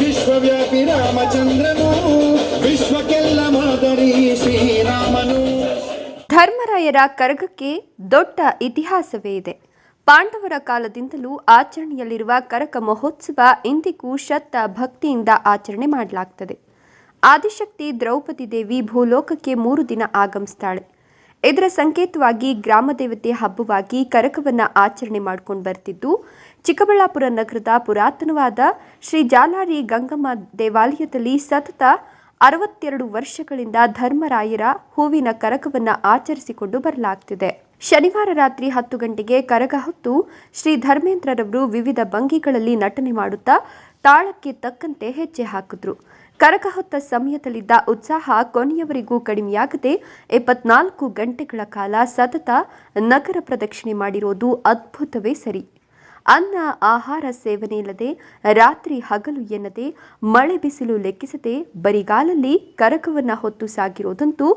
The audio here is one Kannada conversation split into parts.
ವಿಶ್ವವ್ಯಾಪಿ ರಾಮಚಂದ್ರನು, ವಿಶ್ವಕ್ಕೆಲ್ಲ ಮಾದರಿ ಶ್ರೀರಾಮನು. ಧರ್ಮರಾಯರ ಕರಗಕ್ಕೆ ದೊಡ್ಡ ಇತಿಹಾಸವೇ ಇದೆ. ಪಾಂಡವರ ಕಾಲದಿಂದಲೂ ಆಚರಣೆಯಲ್ಲಿರುವ ಕರಕ ಮಹೋತ್ಸವ ಇಂದಿಗೂ ಶತ್ತ ಭಕ್ತಿಯಿಂದ ಆಚರಣೆ ಮಾಡಲಾಗ್ತದೆ. ಆದಿಶಕ್ತಿ ದ್ರೌಪದಿ ದೇವಿ ಭೂಲೋಕಕ್ಕೆ ಮೂರು ದಿನ ಆಗಮಿಸ್ತಾಳೆ. ಇದರ ಸಂಕೇತವಾಗಿ ಗ್ರಾಮ ದೇವತೆ ಹಬ್ಬವಾಗಿ ಕರಕವನ್ನು ಆಚರಣೆ ಮಾಡ್ಕೊಂಡು ಬರ್ತಿದ್ದು, ಚಿಕ್ಕಬಳ್ಳಾಪುರ ನಗರದ ಪುರಾತನವಾದ ಶ್ರೀ ಜಾಲಾರಿ ಗಂಗಮ್ಮ ದೇವಾಲಯದಲ್ಲಿ ಸತತ ಅರವತ್ತೆರಡು ವರ್ಷಗಳಿಂದ ಧರ್ಮರಾಯರ ಹೂವಿನ ಕರಕವನ್ನು ಆಚರಿಸಿಕೊಂಡು ಬರಲಾಗ್ತಿದೆ. ಶನಿವಾರ ರಾತ್ರಿ ಹತ್ತು ಗಂಟೆಗೆ ಕರಗ ಹೊತ್ತು ಶ್ರೀ ಧರ್ಮೇಂದ್ರರವರು ವಿವಿಧ ಭಂಗಿಗಳಲ್ಲಿ ನಟನೆ ಮಾಡುತ್ತಾ ತಾಳಕ್ಕೆ ತಕ್ಕಂತೆ ಹೆಜ್ಜೆ ಹಾಕಿದ್ರು. ಕರಗ ಹೊತ್ತ ಸಮಯದಲ್ಲಿದ್ದ ಉತ್ಸಾಹ ಕೊನೆಯವರೆಗೂ ಕಡಿಮೆಯಾಗದೆ ಎಪ್ಪತ್ನಾಲ್ಕು ಗಂಟೆಗಳ ಕಾಲ ಸತತ ನಗರ ಪ್ರದಕ್ಷಿಣೆ ಮಾಡಿರೋದು ಅದ್ಭುತವೇ ಸರಿ. ಅನ್ನ, ಆಹಾರ ಸೇವನೆ ಇಲ್ಲದೆ ರಾತ್ರಿ ಹಗಲು ಎನ್ನದೆ ಮಳೆ ಬಿಸಿಲು ಲೆಕ್ಕಿಸದೆ ಬರಿಗಾಲಲ್ಲಿ ಕರಕವನ್ನು ಹೊತ್ತು ಸಾಗಿರೋದಂತೂ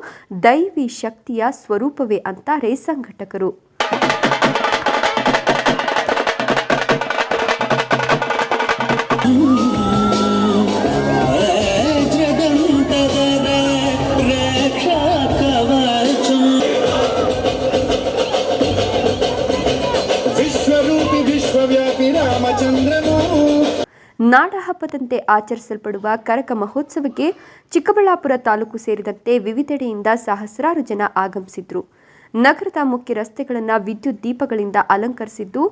ದೈವಿ ಶಕ್ತಿಯ ಸ್ವರೂಪವೇ ಅಂತಾರೆ ಸಂಘಟಕರು. ನಾಡ ಹಬ್ಬದಂತೆ ಆಚರಿಸಲ್ಪಡುವ ಕರಕ ಮಹೋತ್ಸವಕ್ಕೆ ಚಿಕ್ಕಬಳ್ಳಾಪುರ ತಾಲೂಕು ಸೇರಿದಂತೆ ವಿವಿಧೆಡೆಯಿಂದ ಸಹಸ್ರಾರು ಜನ ಆಗಮಿಸಿದ್ರು. ನಗರದ ಮುಖ್ಯ ರಸ್ತೆಗಳನ್ನು ವಿದ್ಯುತ್ ದೀಪಗಳಿಂದ ಅಲಂಕರಿಸಿದ್ದು,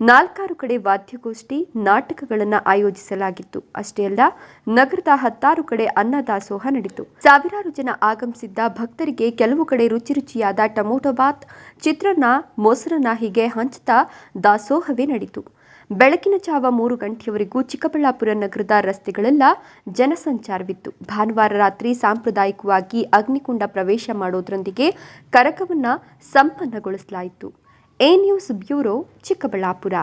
ನಾಲ್ಕಾರು ಕಡೆ ವಾದ್ಯಗೋಷ್ಠಿ, ನಾಟಕಗಳನ್ನು ಆಯೋಜಿಸಲಾಗಿತ್ತು. ಅಷ್ಟೇ ಅಲ್ಲ, ನಗರದ ಹತ್ತಾರು ಕಡೆ ಅನ್ನದಾಸೋಹ ನಡೆಯಿತು. ಸಾವಿರಾರು ಜನ ಆಗಮಿಸಿದ್ದ ಭಕ್ತರಿಗೆ ಕೆಲವು ಕಡೆ ರುಚಿ ರುಚಿಯಾದ ಟೊಮೊಟೊ ಬಾತ್, ಚಿತ್ರಾನ್ನ, ಮೊಸರನ್ನ ಹೀಗೆ ಹಂಚುತ್ತಾ ದಾಸೋಹವೇ ನಡೆಯಿತು. ಬೆಳಕಿನ ಜಾವ ಮೂರು ಗಂಟೆಯವರೆಗೂ ಚಿಕ್ಕಬಳ್ಳಾಪುರ ನಗರದ ರಸ್ತೆಗಳೆಲ್ಲ ಜನಸಂಚಾರವಿತ್ತು. ಭಾನುವಾರ ರಾತ್ರಿ ಸಾಂಪ್ರದಾಯಿಕವಾಗಿ ಅಗ್ನಿಕುಂಡ ಪ್ರವೇಶ ಮಾಡೋದ್ರೊಂದಿಗೆ ಕರಕವನ್ನ ಸಂಪನ್ನಗೊಳಿಸಲಾಯಿತು. A news bureau Chikkaballapur.